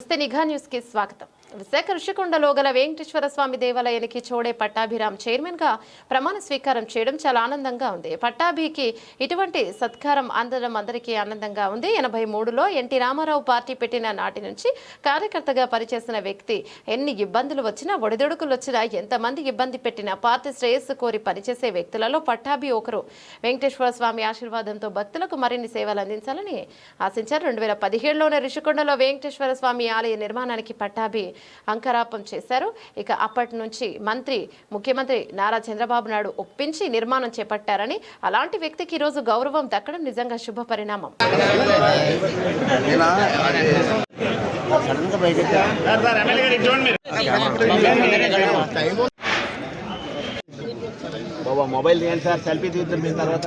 నమస్తే నిఘా న్యూస్కి స్వాగతం విశాఖ ఋషికొండలో గల వెంకటేశ్వర స్వామి దేవాలయానికి చోడే పట్టాభిరామ్ చైర్మన్గా ప్రమాణ స్వీకారం చేయడం చాలా ఆనందంగా ఉంది. పట్టాభికి ఇటువంటి సత్కారం అందడం అందరికీ ఆనందంగా ఉంది. ఎనభై మూడులో ఎన్టీ రామారావు పార్టీ పెట్టిన నాటి నుంచి కార్యకర్తగా పనిచేసిన వ్యక్తి ఎన్ని ఇబ్బందులు వచ్చినా ఒడిదొడుకులు వచ్చినా ఎంతమంది ఇబ్బంది పెట్టినా పార్టీ శ్రేయస్సు కోరి పనిచేసే వ్యక్తులలో పట్టాభి ఒకరు. వెంకటేశ్వర స్వామి ఆశీర్వాదంతో భక్తులకు మరిన్ని సేవలు అందించాలని ఆశించారు. రెండు వేల పదిహేడులోనే ఋషికొండలో వెంకటేశ్వర స్వామి ఆలయ నిర్మాణానికి పట్టాభి అంకరాపం చేశారు. ఇక అప్పటి నుంచి మంత్రి ముఖ్యమంత్రి నారా చంద్రబాబు నాయుడు ఒప్పించి నిర్మాణం చేపట్టారని అలాంటి వ్యక్తికి ఈ రోజు గౌరవం దక్కడం నిజంగా శుభ పరిణామం. బాబా మొబైల్ తీయండి సార్ సెల్ఫీ తీద్దాం మీ తర్వాత.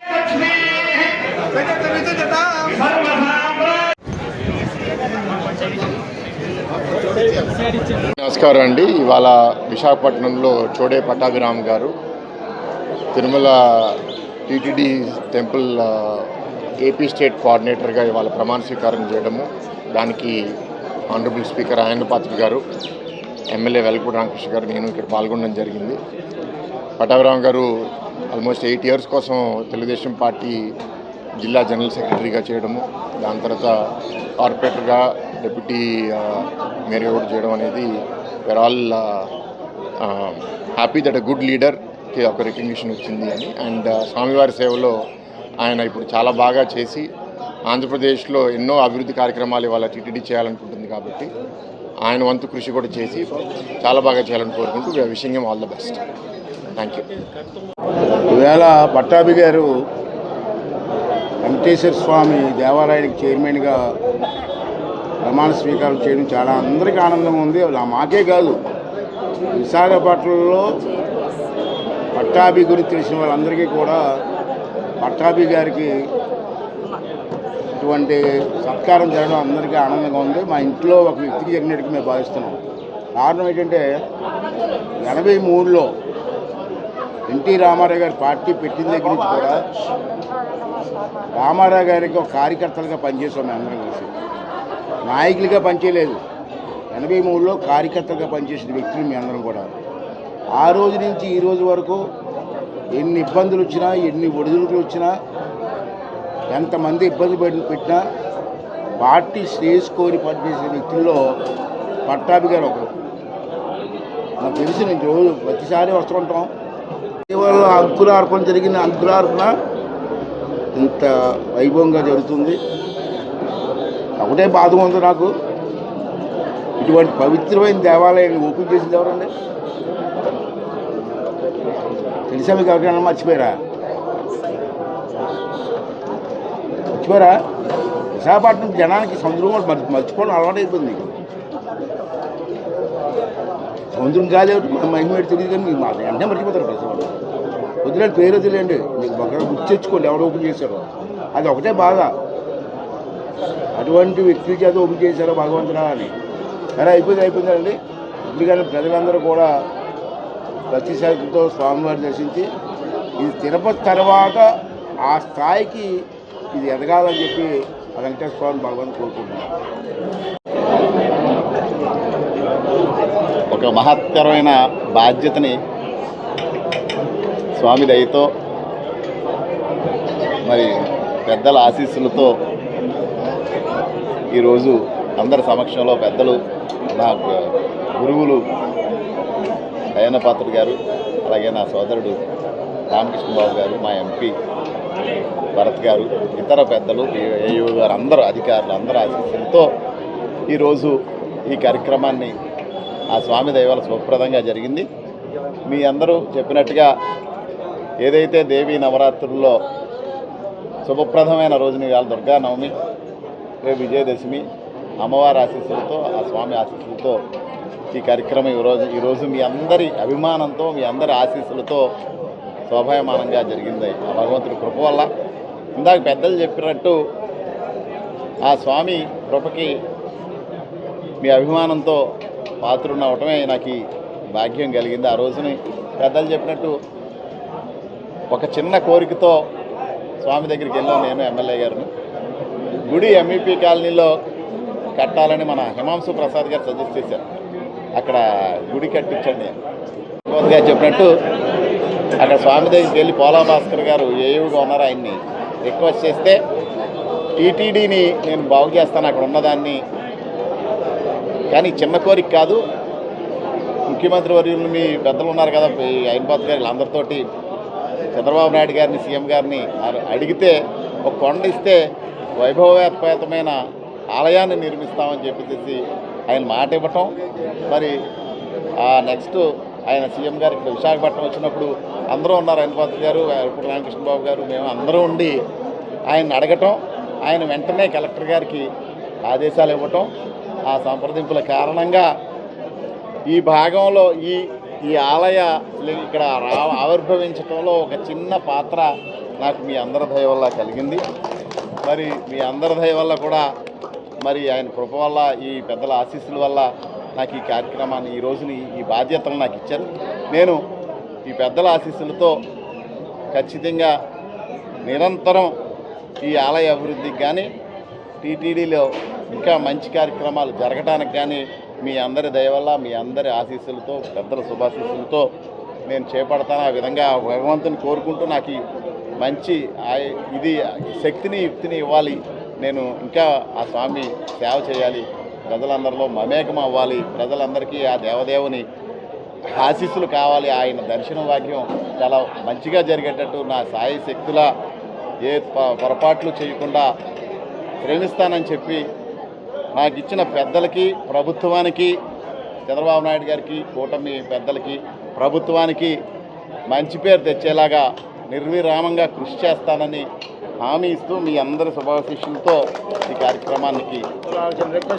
నమస్కారం అండి. ఇవాళ విశాఖపట్నంలో చోడే పట్టాభిరామ్ గారు Tirumala TTD temple AP state కోఆర్డినేటర్గా ఇవాళ ప్రమాణ స్వీకారం చేయడము దానికి ఆనరబుల్ స్పీకర్ ఆయన పాత్రి గారు ఎమ్మెల్యే వెలపూడి రామకృష్ణ గారు నేను ఇక్కడ పాల్గొనడం జరిగింది. పట్టాభిరామ్ గారు ఆల్మోస్ట్ ఎయిట్ ఇయర్స్ కోసం తెలుగుదేశం పార్టీ జిల్లా జనరల్ సెక్రటరీగా చేయడము దాని తర్వాత కార్పొరేటర్గా డిప్యూటీ మేయర్గా కూడా చేయడం అనేది where all happy that a good లీడర్కి ఒక రికగ్నిషన్ వచ్చింది అని. అండ్ uh, స్వామివారి సేవలో ఆయన ఇప్పుడు చాలా బాగా చేసి ఆంధ్రప్రదేశ్లో ఎన్నో అభివృద్ధి కార్యక్రమాలు ఇవాళ టీటీడీ చేయాలనుకుంటుంది కాబట్టి ఆయన వంతు కృషి కూడా చేసి చాలా బాగా చేయాలని కోరుకుంటూ wishing all the best thank you ఈవేళ పట్టాభి గారు వెంకటేశ్వర స్వామి దేవాలయానికి చైర్మన్గా ప్రమాణ స్వీకారం చేయడం చాలా అందరికీ ఆనందంగా ఉంది. అలా మాకే కాదు. విశాఖపట్నంలో పట్టాభి గురించి తెలిసిన వాళ్ళందరికీ కూడా పట్టాభి గారికి ఇటువంటి సత్కారం జరగడం అందరికీ ఆనందంగా ఉంది. మా ఇంట్లో ఒక వ్యక్తికి జరిగినట్టుగా మేము భావిస్తున్నాం. కారణం ఏంటంటే ఎనభై మూడులో ఎన్టీ రామారావు గారి పార్టీ పెట్టిన దగ్గర నుంచి కూడా రామారావు గారికి ఒక కార్యకర్తలుగా పనిచేసాం మేము అందరం కలిసి. నాయకులుగా పనిచేయలేదు. ఎనభై మూడులో కార్యకర్తలుగా పనిచేసిన వ్యక్తులు మీ అందరం కూడా. ఆ రోజు నుంచి ఈ రోజు వరకు ఎన్ని ఇబ్బందులు వచ్చినా ఎన్ని ఒడిదుడుకులు వచ్చినా ఎంతమంది ఇబ్బంది పడి పెట్టినా పార్టీ శ్రేయస్ పనిచేసిన వ్యక్తుల్లో పట్టాభి గారు ఒకరు. నాకు తెలిసి నేను రోజు ప్రతిసారి వస్తుంటాం కేవలం అంకురార్పణ జరిగిన అంకురార్పణ ఇంత వైభవంగా జరుగుతుంది. ఒకటే బాధ ఉంది నాకు. ఇటువంటి పవిత్రమైన దేవాలయాన్ని ఓపెన్ చేసింది ఎవరండి? తెలిసా మీకు ఎవరికైనా మర్చిపోయారా? మర్చిపోయారా? విశాఖపట్నం జనానికి సముద్రం కూడా మర్చి మర్చిపోవడం అలవాటు అయిపోయింది సముద్రం గాలి ఒకటి తెలియదు కానీ మీకు వెంటనే మర్చిపోతారు ప్రజలు. వదిలేండి పేరు వదిలేండి. మీకు ఒకరు గుర్తు తెచ్చుకోండి ఎవరు ఓపెన్ చేశారో. అది ఒకటే బాధ. అటువంటి వ్యక్తుల చేత ఓపిక చేశారో భగవంతుడా అని. సరే అయిపోయింది అయిపోయిందండి ఎందుకంటే ప్రజలందరూ కూడా భక్తి స్వామివారిని దర్శించి ఇది తిరుపతి తర్వాత ఆ స్థాయికి ఇది ఎదగాలని చెప్పి ఆ వెంకటేశ్వర స్వామి భగవంతు కోరుకుంటున్నాను ఒక మహత్తరమైన బాధ్యతని స్వామి దయతో మరి పెద్దల ఆశీస్సులతో ఈరోజు అందరి సమక్షంలో పెద్దలు నా గురువులు అయ్యన్నపాత్రుడు గారు అలాగే నా సోదరుడు రామకృష్ణబాబు గారు మా ఎంపీ భరత్ గారు ఇతర పెద్దలు ఏయూ గారు అందరూ అధికారులు అందరూ ఆశీస్సులతో ఈరోజు ఈ కార్యక్రమాన్ని ఆ స్వామి దైవాల శుభప్రదంగా జరిగింది. మీ అందరూ చెప్పినట్టుగా ఏదైతే దేవీ నవరాత్రుల్లో శుభప్రదమైన రోజుని ఇవాళ దుర్గా నవమి రేపు విజయదశమి అమ్మవారి ఆశీస్సులతో ఆ స్వామి ఆశీస్సులతో ఈ కార్యక్రమం ఈరోజు ఈరోజు మీ అందరి అభిమానంతో మీ అందరి ఆశీస్సులతో శోభాయమానంగా జరిగింది. ఆ భగవంతుడి కృప వల్ల ఇందాక పెద్దలు చెప్పినట్టు ఆ స్వామి కృపకి మీ అభిమానంతో పాత్రున్న అవటమే నాకు ఈ భాగ్యం కలిగింది. ఆ రోజుని పెద్దలు చెప్పినట్టు ఒక చిన్న కోరికతో స్వామి దగ్గరికి వెళ్ళాను నేను ఎమ్మెల్యే గారిని. గుడి ఎంఈపీ కాలనీలో కట్టాలని మన హిమాంశు ప్రసాద్ గారు సజెస్ట్ చేశారు. అక్కడ గుడి కట్టించండి. గారు చెప్పినట్టు అక్కడ స్వామి దగ్గరికి వెళ్ళి పోలా భాస్కర్ గారు ఏయుగా ఉన్నారు ఆయన్ని రిక్వెస్ట్ చేస్తే టీటీడీని నేను బాగు చేస్తాను అక్కడ ఉన్నదాన్ని. కానీ చిన్న కోరిక కాదు. ముఖ్యమంత్రి వర్యులు మీ పెద్దలు ఉన్నారు కదా ఈ అయినపాత్ గారు వీళ్ళందరితోటి. చంద్రబాబు నాయుడు గారిని సీఎం గారిని అడిగితే ఒక కొండ ఇస్తే వైభవోపేతమైన ఆలయాన్ని నిర్మిస్తామని చెప్పేసి ఆయన మాట ఇవ్వటం. మరి నెక్స్ట్ ఆయన సీఎం గారు ఇక్కడ విశాఖపట్నం వచ్చినప్పుడు అందరూ ఉన్నారు అయినపాత్ గారు ఇప్పుడు రామకృష్ణబాబు గారు మేము అందరూ ఉండి ఆయన అడగటం. ఆయన వెంటనే కలెక్టర్ గారికి ఆదేశాలు ఇవ్వటం. ఆ సంప్రదింపుల కారణంగా ఈ భాగంలో ఈ ఈ ఆలయ లే- ఇక్కడ రా ఆవిర్భవించటంలో ఒక చిన్న పాత్ర నాకు మీ అందరి దయ వల్ల కలిగింది. మరి మీ అందరి దయ వల్ల కూడా మరి ఆయన కృప వల్ల ఈ పెద్దల ఆశీస్సుల వల్ల నాకు ఈ కార్యక్రమాన్ని ఈ రోజుని ఈ బాధ్యతను నాకు ఇచ్చారు. నేను ఈ పెద్దల ఆశీస్సులతో ఖచ్చితంగా నిరంతరం ఈ ఆలయ అభివృద్ధికి కానీ టీటీడీలో ఇంకా మంచి కార్యక్రమాలు జరగడానికి కానీ మీ అందరి దయ వల్ల మీ అందరి ఆశీస్సులతో పెద్దల శుభాశీస్సులతో నేను చేపడతాను. ఆ విధంగా భగవంతుని కోరుకుంటూ నాకు ఈ మంచి ఆయ- ఇది శక్తిని యుక్తిని ఇవ్వాలి. నేను ఇంకా ఆ స్వామి సేవ చేయాలి. ప్రజలందరిలో మమేకం అవ్వాలి. ప్రజలందరికీ ఆ దేవదేవుని ఆశీస్సులు కావాలి. ఆయన దర్శన వాక్యం చాలా మంచిగా జరిగేటట్టు నా సాయి శక్తుల ఏ ప- పొరపాట్లు చేయకుండా శ్రమిస్తానని చెప్పి నాకు ఇచ్చిన పెద్దలకి ప్రభుత్వానికి చంద్రబాబు నాయుడు గారికి కూటమి పెద్దలకి ప్రభుత్వానికి మంచి పేరు తెచ్చేలాగా నిర్విరామంగా కృషి చేస్తానని హామీ ఇస్తూ మీ అందరి శుభాశిష్యులతో ఈ కార్యక్రమానికి